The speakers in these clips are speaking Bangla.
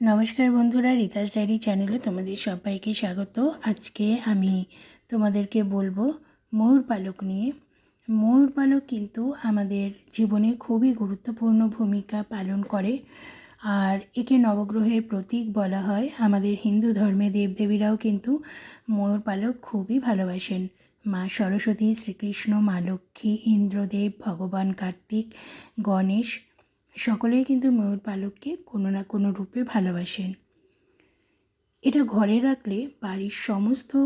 নমস্কার বন্ধুরা, রিতাস ডায়েরি চ্যানেলে তোমাদের সবাইকে স্বাগত। আজকে আমি তোমাদেরকে বলব ময়ূর পালক নিয়ে। ময়ূর পালক কিন্তু আমাদের জীবনে খুবই গুরুত্বপূর্ণ ভূমিকা পালন করে। আর একে নবগ্রহের প্রতীক বলা হয়। আমাদের হিন্দু ধর্মে দেবদেবীরাও কিন্তু ময়ূর পালক খুবই ভালোবাসেন। মা সরস্বতী, শ্রীকৃষ্ণ, মা লক্ষ্মী, ইন্দ্রদেব, ভগবান কার্তিক, গণেশ সকলেই কিন্তু ময়ূর পালককে কোনো না কোনো রূপে ভালোবাসেন। এটা ঘরে রাখলে বাড়ির সমস্ত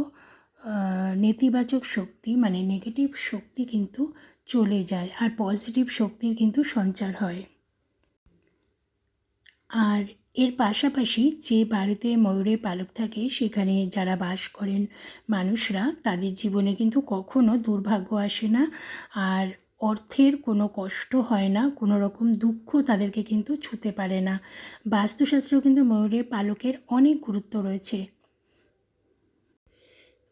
নেতিবাচক শক্তি মানে নেগেটিভ শক্তি কিন্তু চলে যায় আর পজিটিভ শক্তির কিন্তু সঞ্চার হয়। আর এর পাশাপাশি যে বাড়িতে ময়ূরের পালক থাকে, সেখানে যারা বাস করেন মানুষরা, তাদের জীবনে কিন্তু কখনো দুর্ভাগ্য আসে না। আর অর্থের কোনো কষ্ট হয় না, কোনো রকম দুঃখ তাদেরকে কিন্তু ছুতে পারে না। বাস্তুশাস্ত্রেও কিন্তু ময়ূরের পালকের অনেক গুরুত্ব রয়েছে।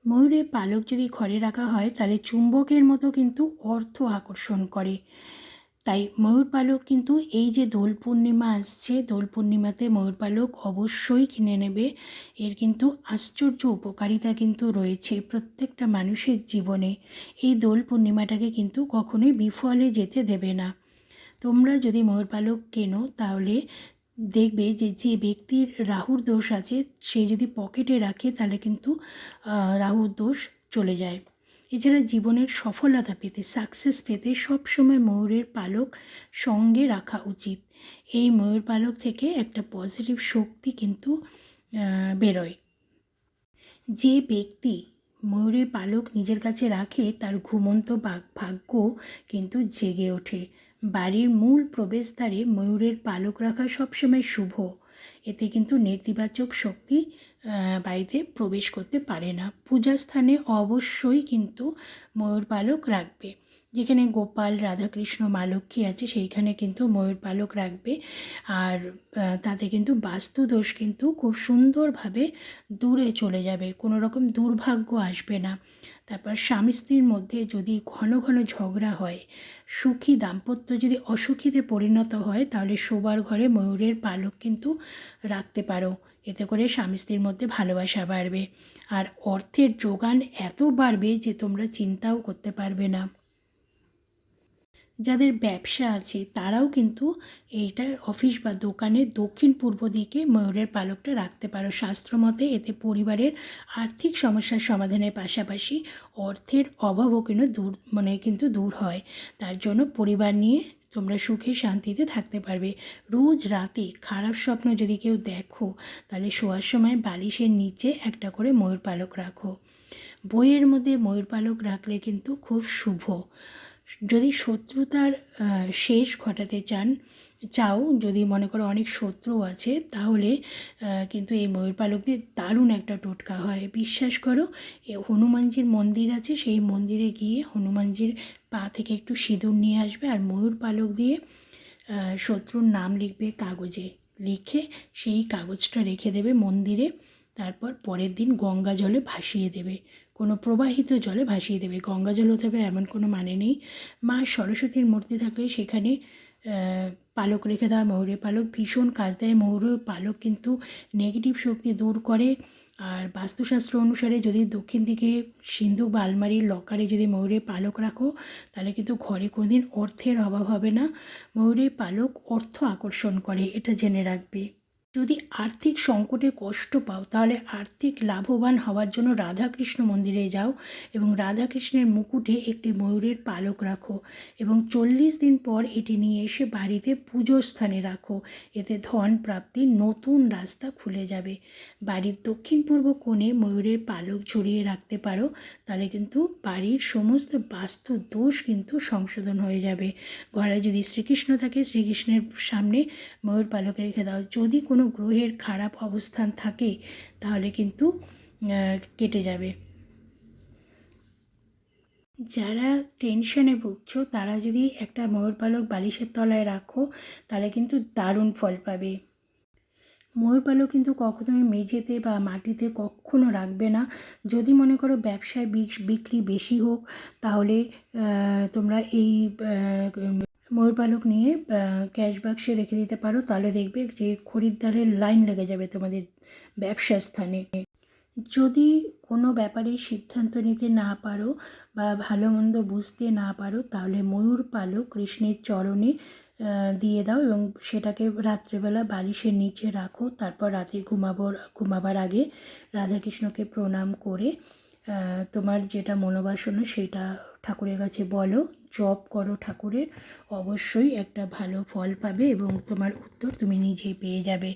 ময়ূরের পালক যদি ঘরে রাখা হয়, তাহলে চুম্বকের মতো কিন্তু অর্থ আকর্ষণ করে। তাই ময়ূর পালক কিন্তু এই যে দোল পূর্ণিমা আসছে, দোল পূর্ণিমাতে ময়ূর পালক অবশ্যই কিনে নেবে। এর কিন্তু আশ্চর্য উপকারিতা কিন্তু রয়েছে প্রত্যেকটা মানুষের জীবনে। এই দোল পূর্ণিমাটাকে কিন্তু কখনোই বিফলে যেতে দেবে না। তোমরা যদি ময়ূর পালক কেনো, তাহলে দেখবে যে যে ব্যক্তির রাহুর দোষ আছে, সে যদি পকেটে রাখে, তাহলে কিন্তু রাহুর দোষ চলে যায়। এছাড়া জীবনের সফলতা পেতে সাকসেস পেতে সবসময় ময়ূরের পালক সঙ্গে রাখা উচিত। এই ময়ূর পালক থেকে একটা পজিটিভ শক্তি কিন্তু বেরোয়। যে ব্যক্তি ময়ূরের পালক নিজের কাছে রাখে, তার ঘুমন্ত ভাগ্য কিন্তু জেগে ওঠে। বাড়ির মূল প্রবেশদ্বারে ময়ূরের পালক রাখা সবসময় শুভ। এতে কিন্তু নেতিবাচক শক্তি বাড়িতে প্রবেশ করতে পারে না। পূজাস্থানে অবশ্যই কিন্তু ময়ূরপালক রাখবে। যেখানে গোপাল, রাধাকৃষ্ণ মা লক্ষ্মী আছে, সেইখানে কিন্তু ময়ূর পালক রাখবে। আর তাতে কিন্তু বাস্তু দোষ কিন্তু খুব সুন্দরভাবে দূরে চলে যাবে কোনো রকম দুর্ভাগ্য আসবে না। তারপর স্বামী স্ত্রীর মধ্যে যদি ঘন ঘন ঝগড়া হয়, সুখী দাম্পত্য যদি অসুখীতে পরিণত হয়, তাহলে শোবার ঘরে ময়ূরের পালক কিন্তু রাখতে পারো। এতে করে স্বামী স্ত্রীর মধ্যে ভালোবাসা বাড়বে। আর অর্থের যোগান এত বাড়বে যে তোমরা চিন্তাও করতে পারবে না। যাদের ব্যবসা আছে, তারাও কিন্তু এইটার অফিস বা দোকানের দক্ষিণ পূর্ব দিকে ময়ূরের পালকটা রাখতে পারো। শাস্ত্রমতে এতে পরিবারের আর্থিক সমস্যার সমাধানের পাশাপাশি অর্থের অভাবও কিন্তু দূর মানে কিন্তু দূর হয়। তার জন্য পরিবার নিয়ে তোমরা সুখে শান্তিতে থাকতে পারবে। রোজ রাতে খারাপ স্বপ্ন যদি কেউ দেখো, তাহলে শোয়ার সময় বালিশের নিচে একটা করে ময়ূর পালক রাখো। বইয়ের মধ্যে ময়ূর পালক রাখলে কিন্তু খুব শুভ। যদি শত্রুতার শেষ ঘটাতে চান, চাও, যদি মনে করো অনেক শত্রু আছে, তাহলে কিন্তু এই ময়ূর পালক দিয়ে দারুণ একটা টোটকা হয়। বিশ্বাস করো, এ হনুমানজির মন্দির আছে, সেই মন্দিরে গিয়ে হনুমানজির পা থেকে একটু সিঁদুর নিয়ে আসবে আর ময়ূর পালক দিয়ে শত্রুর নাম লিখবে কাগজে। লিখে সেই কাগজটা রেখে দেবে মন্দিরে। তারপর পরের দিন গঙ্গা জলে ভাসিয়ে দেবে। কোনো প্রবাহিত জলে ভাসিয়ে দেবে। গঙ্গা জল হতে হবে এমন কোনো মানে নেই। মা সরস্বতীর মূর্তি থাকলে সেখানে পালক রেখে দেওয়া, ময়ূরের পালক ভীষণ কাজ দেয়। ময়ূরের পালক কিন্তু নেগেটিভ শক্তি দূর করে। আর বাস্তুশাস্ত্র অনুসারে যদি দক্ষিণ দিকে সিন্ধুক বা আলমারির লকারে যদি ময়ূরের পালক রাখো, তাহলে কিন্তু ঘরে কোনোদিন অর্থের অভাব হবে না। ময়ূরের পালক অর্থ আকর্ষণ করে, এটা জেনে রাখবে। যদি আর্থিক সংকটে কষ্ট পাও, তাহলে আর্থিক লাভবান হওয়ার জন্য রাধাকৃষ্ণ মন্দিরে যাও এবং রাধাকৃষ্ণের মুকুটে একটি ময়ূরের পালক রাখো এবং চল্লিশ দিন পর এটি নিয়ে এসে বাড়িতে পুজোর স্থানে রাখো। এতে ধন প্রাপ্তির নতুন রাস্তা খুলে যাবে। বাড়ির দক্ষিণ পূর্ব কোণে ময়ূরের পালক ঝরিয়ে রাখতে পারো, তাহলে কিন্তু বাড়ির সমস্ত বাস্তু দোষ কিন্তু সংশোধন হয়ে যাবে। ঘরে যদি শ্রীকৃষ্ণ থাকে, শ্রীকৃষ্ণের সামনে ময়ূর পালক রেখে দাও। যদি কোনো গ্রহের খারাপ অবস্থান থাকে, তাহলে কিন্তু কেটে যাবে। যারা টেনশনে ভুগছো, তারা যদি একটা ময়ূরপালক বালিশের তলায় রাখো, তাহলে কিন্তু দারুণ ফল পাবে। ময়ূরপালক কিন্তু কখনোই মেঝেতে বা মাটিতে কখনো রাখবে না। যদি মনে করো ব্যবসায় বিক্রি বেশি হোক, তাহলে তোমরা এই ময়ূর পালক নিয়ে ক্যাশ বাক্সে রেখে দিতে পারো, তাহলে দেখবে যে খরিদ্দারের লাইন লেগে যাবে তোমাদের ব্যবসা স্থানে। যদি কোনো ব্যাপারে সিদ্ধান্ত নিতে না পারো বা ভালো মন্দ বুঝতে না পারো, তাহলে ময়ূর পালক কৃষ্ণের চরণে দিয়ে দাও এবং সেটাকে রাত্রেবেলা বালিশের নিচে রাখো, তারপর রাতে ঘুমাবার ঘুমাবার আগে রাধাকৃষ্ণকে প্রণাম করে তোমার যেটা মনোবাসনা, সেটা ঠাকুরের কাছে বলো, জপ করো ঠাকুরের, অবশ্যই একটা ভালো ফল পাবে এবং তোমার উত্তর তুমি নিজেই পেয়ে যাবে।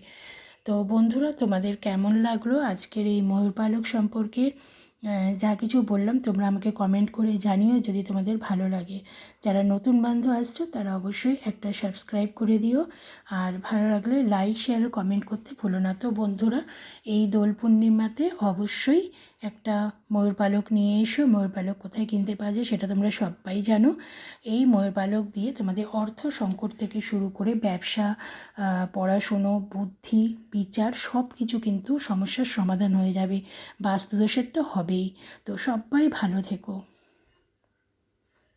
তো বন্ধুরা, তোমাদের কেমন লাগল আজকের এই ময়ূর পালক সম্পর্কে? যা কিছু বললাম, তোমরা আমাকে কমেন্ট করে জানিও যদি তোমাদের ভালো লাগে। যারা নতুন বান্ধব আসছো, তারা অবশ্যই একটা সাবস্ক্রাইব করে দিও। আর ভালো লাগলে লাইক শেয়ার কমেন্ট করতে ভুলো না। তো বন্ধুরা, এই দোল পূর্ণিমাতে অবশ্যই একটা ময়ূর পালক নিয়ে এসো। ময়ূর পালক কোথায় কিনতে পাওয়া যায় সেটা তোমরা সবাই জানো। এই ময়ূর পালক দিয়ে তোমাদের অর্থ সংকট থেকে শুরু করে ব্যবসা পড়াশুনো, বুদ্ধি, বিচার সব কিছু কিন্তু সমস্যার সমাধান হয়ে যাবে। বাস্তুদোষের তো হবেই তো সবাই ভালো থেকো।